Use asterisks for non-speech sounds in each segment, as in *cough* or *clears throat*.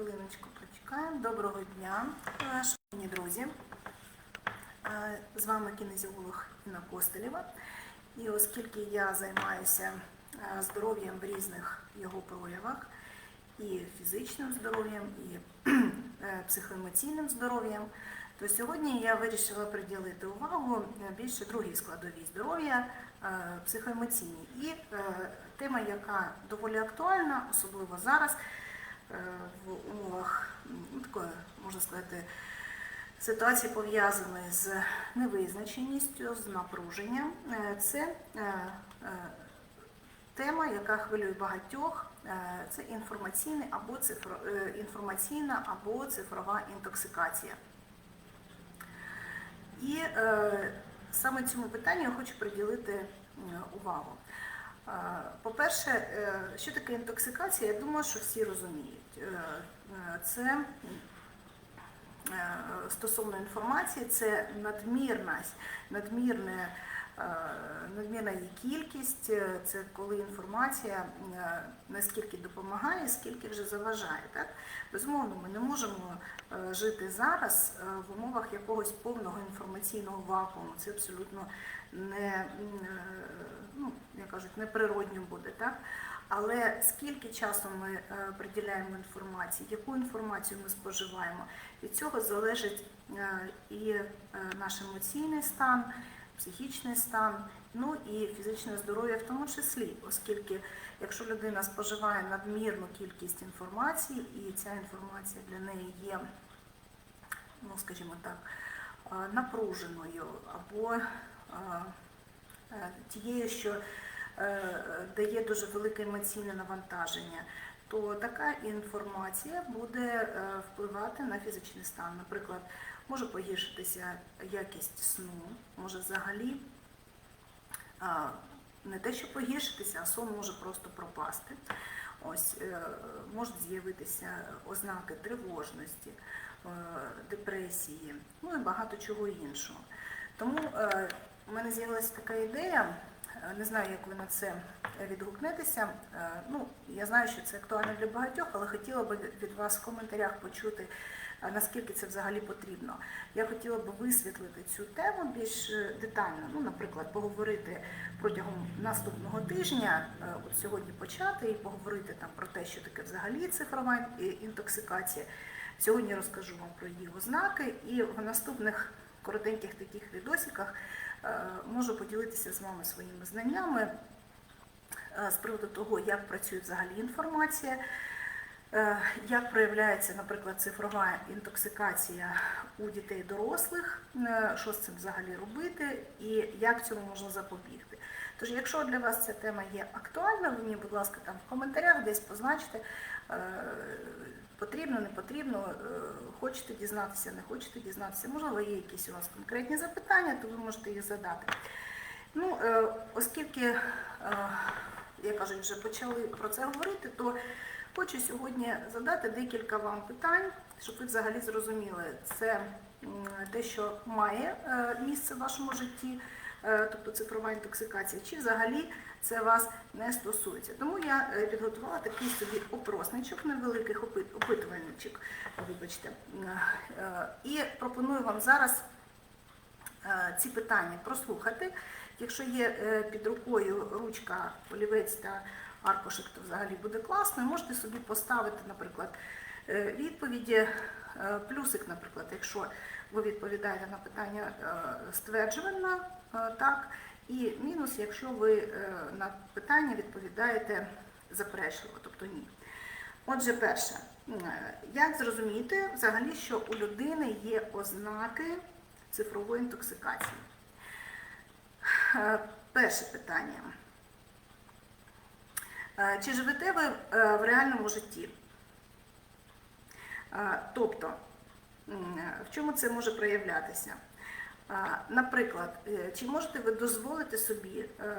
Хвилиночку почекаємо. Доброго дня, шановні друзі. Е, З вами кінезіолог Інна Костелєва. І оскільки я займаюся е, здоров'ям в різних його проявах, і фізичним здоров'ям, і *clears throat* е, психоемоційним здоров'ям, то сьогодні я вирішила приділити увагу більше другій складовій здоров'я психоемоційній. І тема, яка доволі актуальна, особливо зараз в умовах такої, можна сказати, ситуації пов'язаної з невизначеністю, з напруженням. Е, Це е, е, тема, яка хвилює багатьох. Е, Це інформаційний або цифро, е, інформаційна або цифрова інтоксикація. І е, саме цьому питанню я хочу приділити е, увагу. По-перше, е, що таке інтоксикація, я думаю, що всі розуміють. Е, Це е, стосовно інформації, це надмірність, надмірне, надмірна її кількість, це коли інформація е, не скільки допомагає, скільки вже заважає. Так? Безумовно, ми не можемо жити зараз в умовах якогось повного інформаційного вакууму. Це абсолютно не, е, ну, як кажуть, неприродньо буде. Так? Але скільки часу ми е, приділяємо інформації, яку інформацію ми споживаємо, від цього залежить е, і наш емоційний стан, психічний стан, ну і фізичне здоров'я в тому числі, оскільки якщо людина споживає надмірну кількість інформації, і ця інформація для неї є, ну скажімо так, напруженою або тією, що е, дає дуже велике емоційне навантаження, то така інформація буде е, впливати на фізичний стан. Наприклад, може погіршитися якість сну, може взагалі не те, що погіршитися, а сон може просто пропасти. Ось е, можуть з'явитися ознаки тривожності, е, депресії, ну і багато чого іншого. Тому е, в мене з'явилася така ідея. е, Не знаю, як ви на це відгукнетеся. Е, Ну, я знаю, що це актуально для багатьох, але хотіла би від вас в коментарях почути, наскільки це взагалі потрібно. Я хотіла би висвітлити цю тему більш е, детально. Ну, наприклад, поговорити протягом наступного тижня, е, от сьогодні почати і поговорити там про те, що таке взагалі цифрова інтоксикація. Сьогодні розкажу вам про її ознаки, і в наступних коротеньких таких відосиках е, можу поділитися з вами своїми знаннями е, з приводу того, як працює взагалі інформація. Е, Як проявляється, наприклад, цифрова інтоксикація у дітей дорослих, е, що з цим взагалі робити і як цьому можна запобігти? Тож, якщо для вас ця тема є актуальна, мені, будь ласка, там в коментарях десь позначте, е, потрібно, не потрібно, е, хочете дізнатися, не хочете дізнатися, можливо, є якісь у вас конкретні запитання, то ви можете їх задати. Ну, е, оскільки, е, я кажу, вже почали про це говорити, то хочу сьогодні задати декілька вам питань, щоб ви взагалі зрозуміли, це те, що має місце в вашому житті, тобто цифрова інтоксикація, чи взагалі це вас не стосується. Тому я е, підготувала такий собі опросничок, невеликий опитувальничок, вибачте, Е, і пропоную вам зараз е, ці питання прослухати. Якщо є е, під рукою ручка, олівець та аркушик, то взагалі буде класно. Можете собі поставити, наприклад, е, відповіді, е, плюсик, наприклад, якщо ви відповідаєте на питання е, стверджувально, е, так, і мінус, якщо ви е, на питання відповідаєте заперечливо, тобто ні. Отже, перше, як зрозуміти взагалі, що у людини є ознаки цифрової інтоксикації? Перше питання. Чи живете ви в реальному житті? Тобто, в чому це може проявлятися? Е, Наприклад, е, чи можете ви дозволити собі е,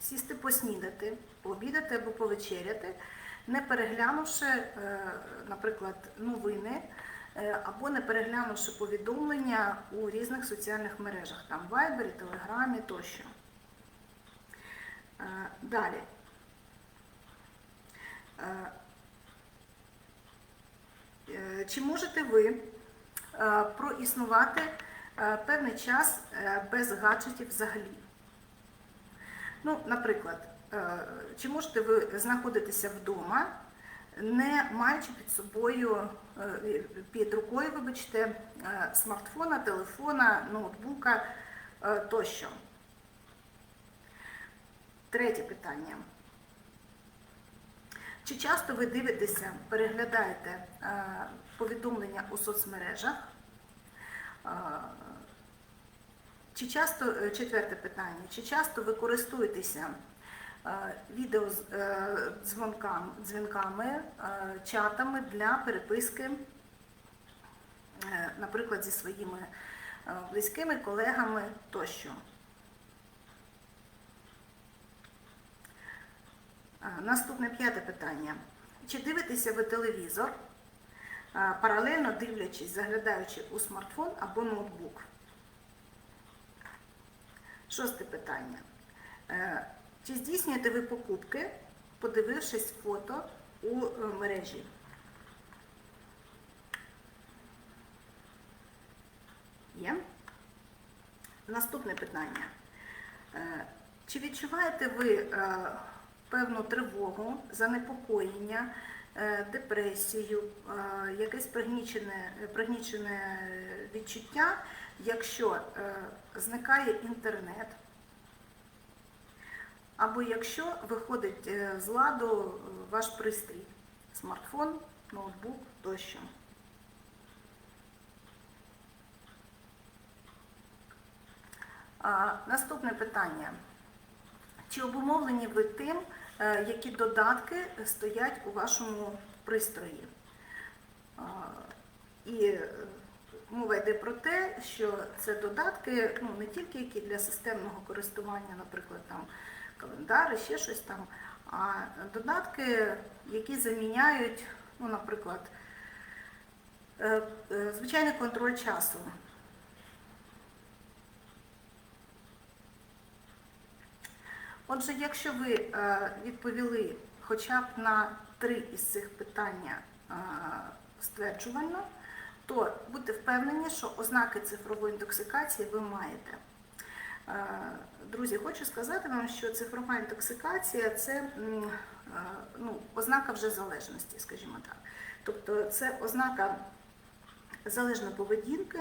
сісти поснідати, пообідати або повечеряти, не переглянувши, е, наприклад, новини е, або не переглянувши повідомлення у різних соціальних мережах, там Вайбері, Телеграмі тощо. Е, Далі. Е, Чи можете ви е, проіснувати е, певний час без гаджетів взагалі? Ну, наприклад, чи можете ви знаходитися вдома, не маючи під собою, під рукою, вибачте, смартфона, телефона, ноутбука тощо? Третє питання. Чи часто ви дивитеся, переглядаєте е, повідомлення у соцмережах? Е, Чи часто, е, четверте питання, чи часто ви користуєтеся відеодзвонками, дзвінками, чатами для переписки, наприклад, зі своїми близькими, колегами тощо? Наступне п'яте питання. Чи дивитеся ви телевізор, паралельно дивлячись, заглядаючи у смартфон або ноутбук? Шосте питання. Е, Чи здійснюєте ви покупки, подивившись фото у е, мережі? Є? Наступне питання. Е, Чи відчуваєте ви певну тривогу, занепокоєння, е, депресію, е, якесь пригнічене, пригнічене відчуття, якщо е, зникає інтернет, або якщо виходить з ладу ваш пристрій, смартфон, ноутбук тощо? Наступне питання. Чи обумовлені ви тим, е, які додатки стоять у вашому пристрої? І е, мова йде про те, що це додатки ну, не тільки які для системного користування, наприклад, там календари, ще щось там, а додатки, які заміняють, ну, наприклад, е, звичайний контроль часу. Отже, якщо ви е, відповіли хоча б на три із цих питань е, стверджувально, то будьте впевнені, що ознаки цифрової інтоксикації ви маєте. Е, Друзі, хочу сказати вам, що цифрова інтоксикація це ну, ознака вже залежності, скажімо так. Тобто це ознака залежної поведінки.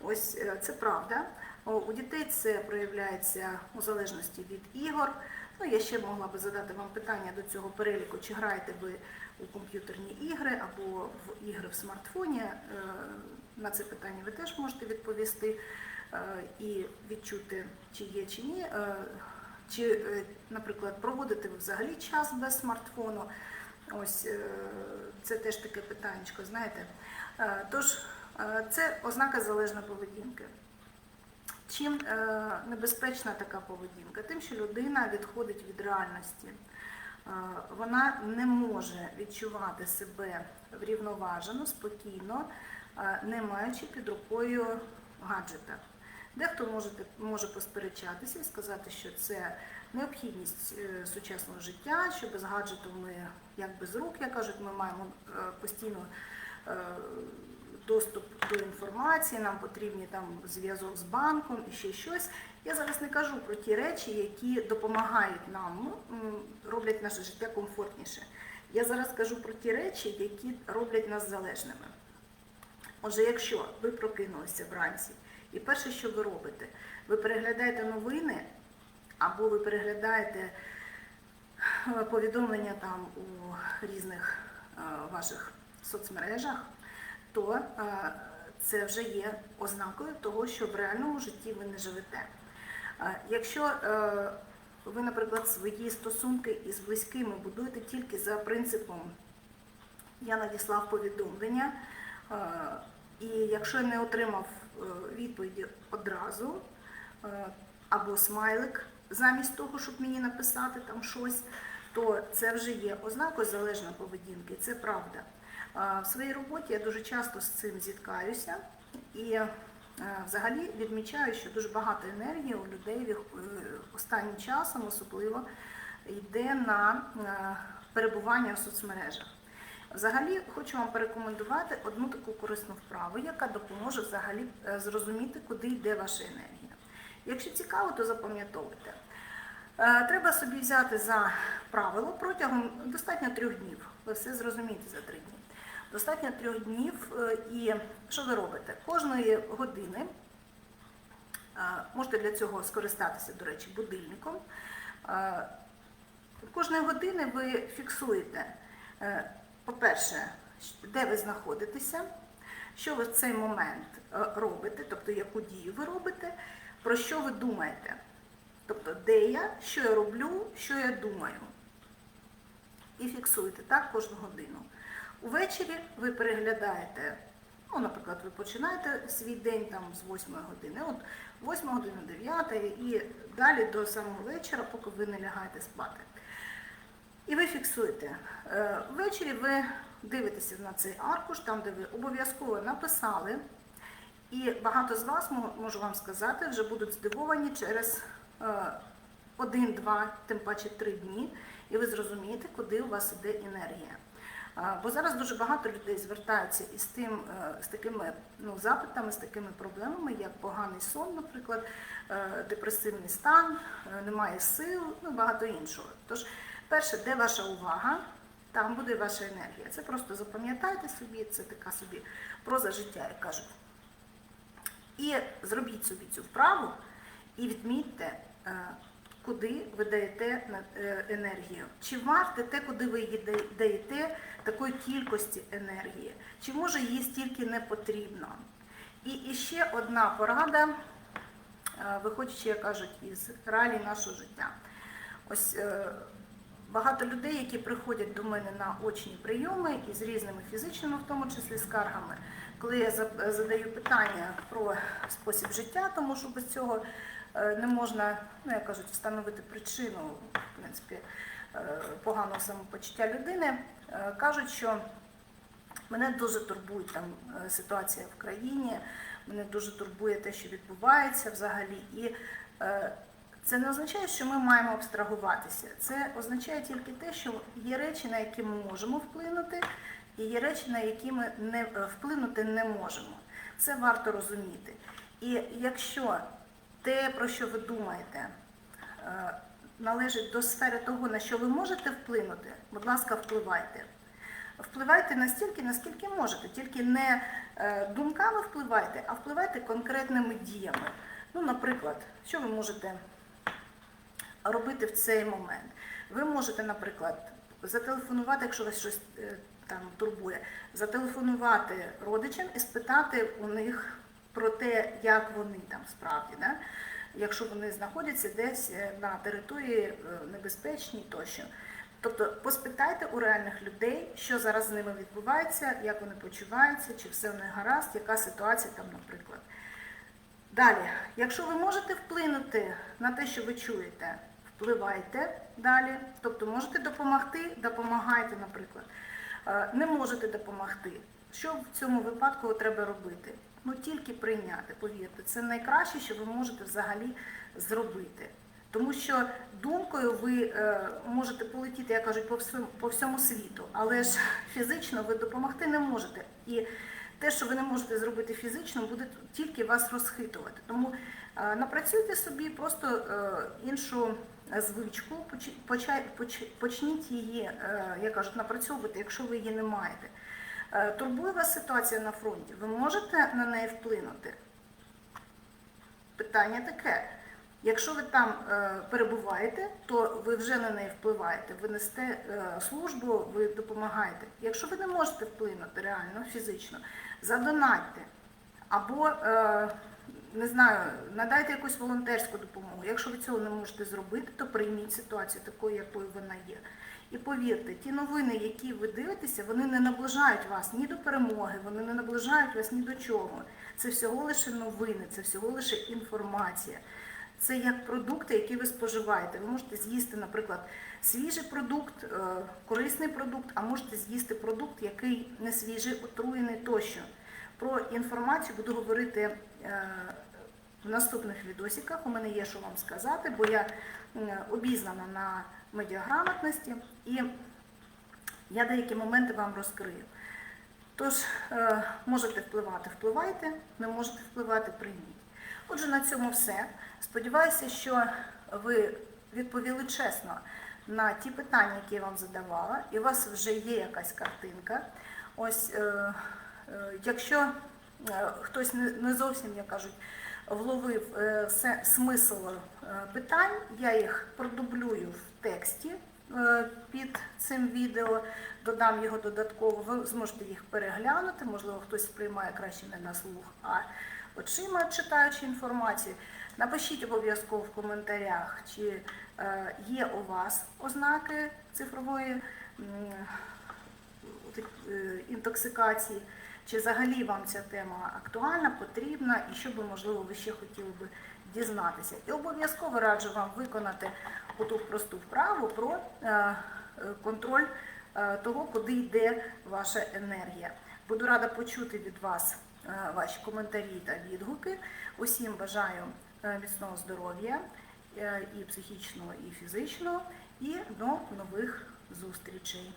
Ось це правда. У дітей це проявляється у залежності від ігор. Ну, я ще могла би задати вам питання до цього переліку, чи граєте ви у комп'ютерні ігри або в ігри в смартфоні. Е, На це питання ви теж можете відповісти е, і відчути, чи є, чи ні. Е, Чи, наприклад, проводите ви взагалі час без смартфону? Ось це теж таке питання, знаєте. Тож, це ознака залежної поведінки. Чим е, небезпечна така поведінка? Тим, що людина відходить від реальності. Е, Вона не може відчувати себе врівноважено, спокійно, е, не маючи під рукою гаджета. Дехто може, може посперечатися і сказати, що це необхідність сучасного життя, що без гаджету ми як без рук, як кажуть, ми маємо постійно доступ до інформації, нам потрібні там зв'язок з банком і ще щось. Я зараз не кажу про ті речі, які допомагають нам, ну, роблять наше життя комфортніше. Я зараз кажу про ті речі, які роблять нас залежними. Отже, якщо ви прокинулися вранці, і перше, що ви робите, ви переглядаєте новини, або ви переглядаєте е, повідомлення там у різних е, ваших соцмережах, то е, це вже є ознакою того, що в реальному житті ви не живете. Е, Якщо е, ви, наприклад, свої стосунки із близькими будуєте тільки за принципом я надіслав повідомлення, і якщо я не отримав відповіді одразу, або смайлик замість того, щоб мені написати там щось, то це вже є ознакою залежної поведінки, це правда. В своїй роботі я дуже часто з цим зіткаюся і е, взагалі відмічаю, що дуже багато енергії у людей е, останнім часом особливо йде на е, перебування в соцмережах. Взагалі хочу вам порекомендувати одну таку корисну вправу, яка допоможе взагалі зрозуміти, куди йде ваша енергія. Якщо цікаво, то запам'ятовуйте. Е, Треба собі взяти за правило протягом достатньо трьох днів. Ви все зрозумієте за три дні. Достатньо трьох днів. е, І що ви робите? Кожної години е, можете для цього скористатися, до речі, будильником. Кожної години ви фіксуєте, по-перше, де ви знаходитеся, що ви в цей момент робите, тобто яку дію ви робите, про що ви думаєте. Тобто, де я, що я роблю, що я думаю. І фіксуєте так кожну годину. Увечері ви переглядаєте, ну, наприклад, ви починаєте свій день там з 8 години, от 8 година, 9 і далі до самого вечора, поки ви не лягаєте спати. І ви фіксуєте. Е, Ввечері ви дивитеся на цей аркуш, там, де ви обов'язково написали. І багато з вас, можу вам сказати, вже будуть здивовані через е, один-два, тим паче три дні, і ви зрозумієте, куди у вас іде енергія. Бо зараз дуже багато людей звертаються із тим, е, з такими ну, запитами, з такими проблемами, як поганий сон, наприклад, е, депресивний стан, немає сил, ну багато іншого. Тож, перше, де ваша увага, там буде ваша енергія. Це просто запам'ятайте собі, це така собі проза життя, як кажуть. І зробіть собі цю вправу і відмітьте, куди ви даєте е, енергію. Чи варте те, куди ви її даєте, такої кількості енергії? Чи може її стільки не потрібно? І, і ще одна порада, е, виходячи, як кажуть, із реалій нашого життя. Ось е, багато людей, які приходять до мене на очні прийоми із різними фізичними, в тому числі скаргами, коли я задаю питання про спосіб життя, тому що без цього е, не можна, ну як кажуть, встановити причину в принципі, е, поганого самопочуття людини, е, кажуть, що Мене дуже турбує там е, ситуація в країні, мене дуже турбує те, що відбувається взагалі. І е, це не означає, що ми маємо абстрагуватися. Це означає тільки те, що є речі, на які ми можемо вплинути, і є речі, на які ми не е, вплинути не можемо. Це варто розуміти. І якщо те, про що ви думаєте, е, належить до сфери того, на що ви можете вплинути, будь ласка, впливайте. Впливайте настільки, наскільки можете, тільки не е, думками впливайте, а впливайте конкретними діями. Ну, наприклад, що ви можете робити в цей момент? Ви можете, наприклад, зателефонувати, якщо вас щось е, там турбує, зателефонувати родичам і спитати у них про те, як вони там справді, да? якщо вони знаходяться десь е, на території е, небезпечній тощо. Тобто поспитайте у реальних людей, що зараз з ними відбувається, як вони почуваються, чи все в них гаразд, яка ситуація там, наприклад. Далі, якщо ви можете вплинути на те, що ви чуєте, впливайте далі. Тобто можете допомогти, допомагайте, наприклад. Е, Не можете допомогти. Що в цьому випадку треба робити? Ну тільки прийняти, повірте, це найкраще, що ви можете взагалі зробити. Тому що думкою ви е, можете полетіти, як кажуть, по всьому, по всьому світу, але ж *laughs* фізично ви допомогти не можете. І те, що ви не можете зробити фізично, буде тільки вас розхитувати. Тому е, напрацюйте собі просто е, іншу звичку, почніть її, як кажуть, напрацьовувати, якщо ви її не маєте. Е, Турбує вас ситуація на фронті, ви можете на неї вплинути? Питання таке. Якщо ви там е, перебуваєте, то ви вже на неї впливаєте, ви несте е, службу, ви допомагаєте. Якщо ви не можете вплинути реально, фізично, задонатьте або не знаю, надайте якусь волонтерську допомогу. Якщо ви цього не можете зробити, то прийміть ситуацію такою, якою вона є. І повірте, ті новини, які ви дивитеся, вони не наближають вас ні до перемоги, вони не наближають вас ні до чого. Це всього лише новини, це всього лише інформація. Це як продукти, які ви споживаєте. Ви можете з'їсти, наприклад, свіжий продукт, е, корисний продукт, а можете з'їсти продукт, який не свіжий, отруєний тощо. Про інформацію буду говорити е, в наступних відосиках. У мене є що вам сказати, бо я обізнана на медіаграмотності. І Я деякі моменти вам розкрию. Тож, е, можете впливати, впливайте, не можете впливати, прийміть. Отже, на цьому все. Сподіваюся, що ви відповіли чесно на ті питання, які я вам задавала, і у вас вже є якась картинка. Ось, е, якщо е, хтось не, зовсім, як кажуть, вловив е, смисл е, питань, я їх продублюю в тексті е, під цим відео, додам його додатково, ви зможете їх переглянути, можливо, хтось сприймає краще не на слух, а очима читаючи інформацію. Напишіть обов'язково в коментарях, чи е, є у вас ознаки цифрової е, інтоксикації, чи взагалі вам ця тема актуальна, потрібна, і що би, можливо, ви ще хотіли би дізнатися. І обов'язково раджу вам виконати оту просту вправу про е, контроль е, того, куди йде ваша енергія. Буду рада почути від вас е, ваші коментарі та відгуки. Усім бажаю міцного здоров'я і психічного, і фізичного, і до нових зустрічей.